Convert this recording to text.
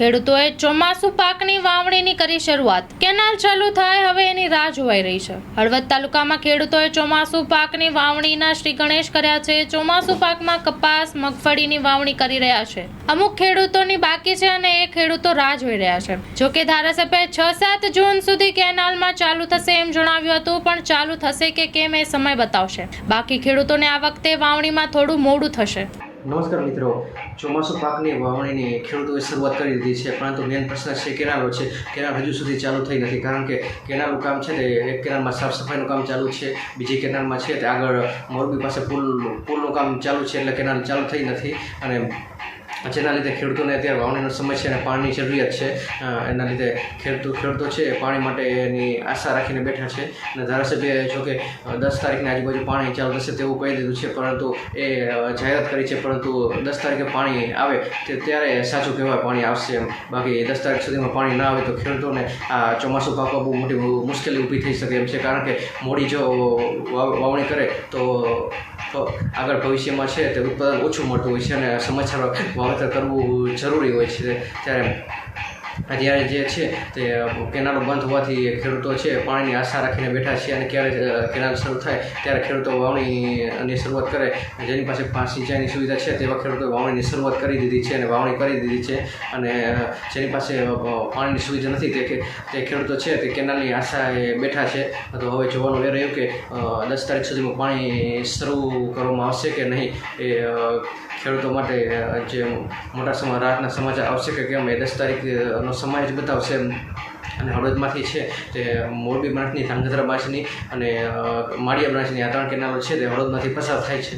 ખેડૂતોએ ચોમાસુ પાકની વાવણીની કરી શરૂઆત. કેનાલ ચાલુ થાય, હવે એની રાહ જોવાઈ રહી છે. હળવદ તાલુકામાં ખેડૂતોએ ચોમાસુ પાકની વાવણીના શ્રી ગણેશ કર્યા છે. ચોમાસુ પાકમાં કપાસ, મગફળીની વાવણી કરી રહ્યા છે. અમુક ખેડૂતોની બાકી છે અને એ ખેડૂતો રાહ જોઈ રહ્યા છે. જોકે ધારાસભ્યએ છ સાત જૂન સુધી કેનાલમાં ચાલુ થશે એમ જણાવ્યું હતું, પણ ચાલુ થશે કે કેમ એ સમય બતાવશે. બાકી ખેડૂતોને આ વખતે વાવણીમાં થોડું મોડું થશે. નમસ્કાર મિત્રો. ચોમાસું પાકની વાવણીની ખેડૂતોએ શરૂઆત કરી દીધી છે, પરંતુ મેન પ્રશ્ન છે કેનાલો છે. કેનાલ હજુ સુધી ચાલુ થઈ નથી, કારણ કે કેનાલનું કામ છે તે એક કેનાલમાં સાફ સફાઈનું કામ ચાલુ છે, બીજી કેનાલમાં છે તે આગળ મોરબી પાસે પુલ, પુલનું કામ ચાલુ છે, એટલે કેનાલ ચાલુ થઈ નથી. અને જેના લીધે ખેડૂતોને અત્યારે વાવણીનો સમય છે અને પાણીની જરૂરિયાત છે એના લીધે ખેડૂતો ખેડૂતો છે પાણી માટે એની આશા રાખીને બેઠા છે. અને ધારાસભ્યએ જો કે દસ તારીખની આજુબાજુ પાણી ચાલુ થશે તેવું કહી દીધું છે, પરંતુ એ જાહેરાત કરી છે, પરંતુ દસ તારીખે પાણી આવે તે ત્યારે સાચું કહેવાય પાણી આવશે એમ. બાકી દસ તારીખ સુધીમાં પાણી ના આવે તો ખેડૂતોને આ ચોમાસું પાકવા બહુ મોટી મુશ્કેલી ઊભી થઈ શકે એમ છે. કારણ કે મોડી જો વાવ- વાવણી કરે તો આગળ ભવિષ્યમાં છે તે ઉત્પાદન ઓછું મળતું હોય છે અને સમાચાર વાવેતર કરવું જરૂરી હોય છે ત્યારે અત્યારે જે છે તે કેનાલો બંધ હોવાથી ખેડૂતો છે પાણીની આશા રાખીને બેઠા છે અને ક્યારે કેનાલ શરૂ થાય ત્યારે ખેડૂતો વાવણીની શરૂઆત કરે. જેની પાસે સિંચાઈની સુવિધા છે તેવા ખેડૂતો વાવણીની શરૂઆત કરી દીધી છે અને વાવણી કરી દીધી છે. અને જેની પાસે પાણીની સુવિધા નથી તે તે ખેડૂતો છે તે કેનાલની આશાએ બેઠા છે. તો હવે જોવાનું એ રહ્યું કે દસ તારીખ સુધીમાં પાણી શરૂ કરવામાં આવશે કે નહીં એ ખેડૂતો માટે જે મોટા સમા, રાતના સમાચાર આવશે કે કેમ એ દસ તારીખનો સમય જ બતાવશે અને હળવદમાંથી છે તે મોરબી બ્રાન્ચની ધાંગધ્રા બ્રાન્ચની અને માળિયા બ્રાન્ચની આ ત્રણ કેનાલો છે તે હળવદમાંથી પસાર થાય છે.